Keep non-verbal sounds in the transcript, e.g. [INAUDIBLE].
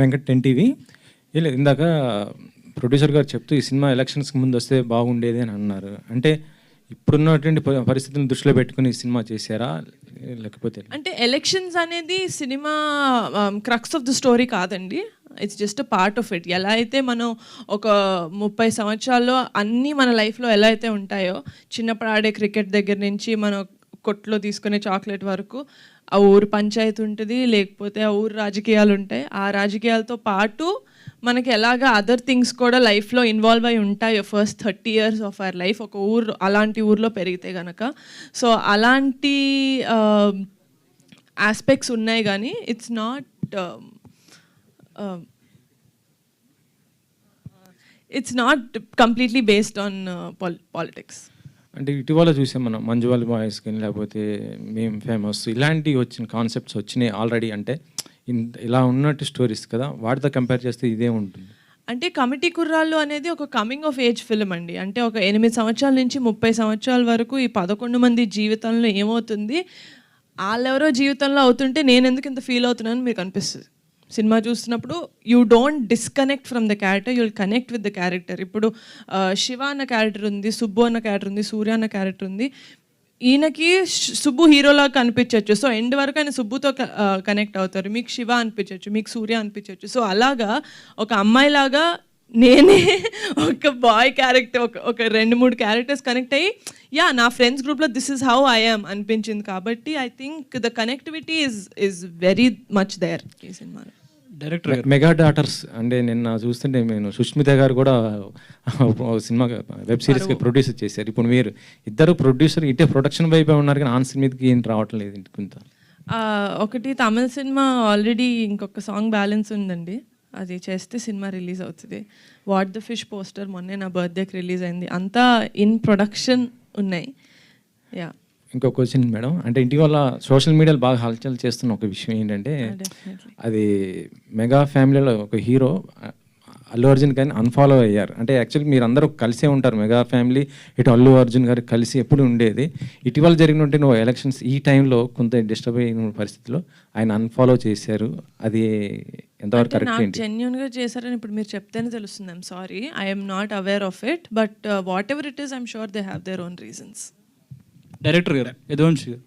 Venkat ten TV. లేదు ఇందాక producer గారు చెప్తూ ఈ సినిమా ఎలక్షన్స్కి ముందు వస్తే బాగుండేది అని అన్నారు. అంటే ఇప్పుడున్నటువంటి పరిస్థితిని పరిస్థితులను దృష్టిలో పెట్టుకుని ఈ సినిమా చేశారా? లేకపోతే అంటే ఎలక్షన్స్ అనేది cinema crux of the story కాదండి. It's just part of it ఎలా అయితే మనం ఒక ముప్పై సంవత్సరాల్లో అన్నీ మన లైఫ్లో ఎలా అయితే ఉంటాయో చిన్నప్పుడు ఆడే క్రికెట్ దగ్గర నుంచి మనం కొట్లో తీసుకునే చాక్లెట్ వరకు ఆ ఊరు పంచాయతీ ఉంటుంది లేకపోతే ఆ ఊరు రాజకీయాలు ఉంటాయి. ఆ రాజకీయాలతో పాటు మనకి ఎలాగ అదర్ థింగ్స్ కూడా లైఫ్లో ఇన్వాల్వ్ అయి ఉంటాయో first thirty years of our life ఒక ఊరు అలాంటి ఊర్లో పెరిగితే గనక. సో అలాంటి um, ఆస్పెక్ట్స్ ఉన్నాయి కానీ it's not it's not completely based on politics అంటే ఇటీవల చూసాం మనం మంజువాల్ బాయ్స్ కానీ లేకపోతే మేము ఫేమస్ ఇలాంటివి వచ్చిన కాన్సెప్ట్స్ వచ్చినాయి ఆల్రెడీ అంటే ఇంత ఇలా ఉన్నట్టు స్టోరీస్ కదా వాటితో కంపేర్ చేస్తే ఇదే ఉంటుంది. అంటే కమిటీ కుర్రాళ్ళు అనేది ఒక కమింగ్ ఆఫ్ ఏజ్ ఫిల్మ్ అండి. అంటే ఒక ఎనిమిది సంవత్సరాల నుంచి ముప్పై సంవత్సరాల వరకు ఈ పదకొండు మంది జీవితంలో ఏమవుతుంది వాళ్ళెవరో జీవితంలో అవుతుంటే నేను ఎందుకు ఇంత ఫీల్ అవుతున్నాను మీకు అనిపిస్తుంది? సినిమా చూస్తున్నప్పుడు you don't disconnect from the character you'll connect with the character ఇప్పుడు uh, శివ అన్న క్యారెక్టర్ ఉంది సుబ్బు అన్న క్యారెక్టర్ ఉంది సూర్య అన్న క్యారెక్టర్ ఉంది. ఈయనకి సుబ్బు హీరోలా కనిపించవచ్చు సో ఎండ్ వరకు ఆయన సుబ్బుతో కనెక్ట్ uh, అవుతారు. మీకు శివ అనిపించవచ్చు మీకు సూర్య అనిపించవచ్చు సో అలాగా ఒక అమ్మాయిలాగా నేనే [LAUGHS] ఒక బాయ్ క్యారెక్టర్ ఒక ఒక రెండు మూడు క్యారెక్టర్స్ కనెక్ట్ అయ్యి యా నా ఫ్రెండ్స్ గ్రూప్లో this is how I am అనిపించింది. కాబట్టి I think the connectivity is is very much there ఈ సినిమాలో. డైరెక్టర్ మెగా డాటర్స్ అంటే నిన్న చూస్తుంటే నేను సుష్మిత గారు కూడా సినిమా వెబ్ సిరీస్కి ప్రొడ్యూసర్ చేశారు. ఇప్పుడు మీరు ఇద్దరు ప్రొడ్యూసర్ ఇటే ప్రొడక్షన్ వైపే ఉన్నారు కానీ ఆన్ మీదకి ఏం రావటం లేదు కొంత ఒకటి తమిళ సినిమా ఆల్రెడీ ఇంకొక సాంగ్ బ్యాలెన్స్ ఉందండి. అది చేస్తే సినిమా రిలీజ్ అవుతుంది. వాట్ ద ఫిష్ పోస్టర్ మొన్నే నా బర్త్డేకి రిలీజ్ అయింది. అంతా ఇన్ ప్రొడక్షన్ ఉన్నాయి. యా ఇంకో క్వశ్చన్ మేడం. అంటే ఇటీవల సోషల్ మీడియాలో బాగా హల్చల్ చేస్తున్న ఒక విషయం ఏంటంటే అది మెగా ఫ్యామిలీలో ఒక హీరో అల్లు అర్జున్ కానీ అన్ఫాలో అయ్యారు. అంటే యాక్చువల్లీ మీరు అందరూ కలిసే ఉంటారు మెగా ఫ్యామిలీ ఇటు అల్లు అర్జున్ గారు కలిసి ఎప్పుడు ఉండేది. ఇటీవల జరిగినట్టు నువ్వు ఎలక్షన్స్ ఈ టైంలో కొంత డిస్టర్బ్ అయిన పరిస్థితిలో ఆయన అన్ఫాలో చేశారు. అది ఎంతవరకు కరెక్ట్ నాకు ఏంటి? జెన్యున్గా చేశారని ఇప్పుడు మీరు చెప్తేనే తెలుస్తుంది. I'm sorry I'm not aware of it but whatever it is I'm sure they have their own reasons director గారు యదువంశి గారు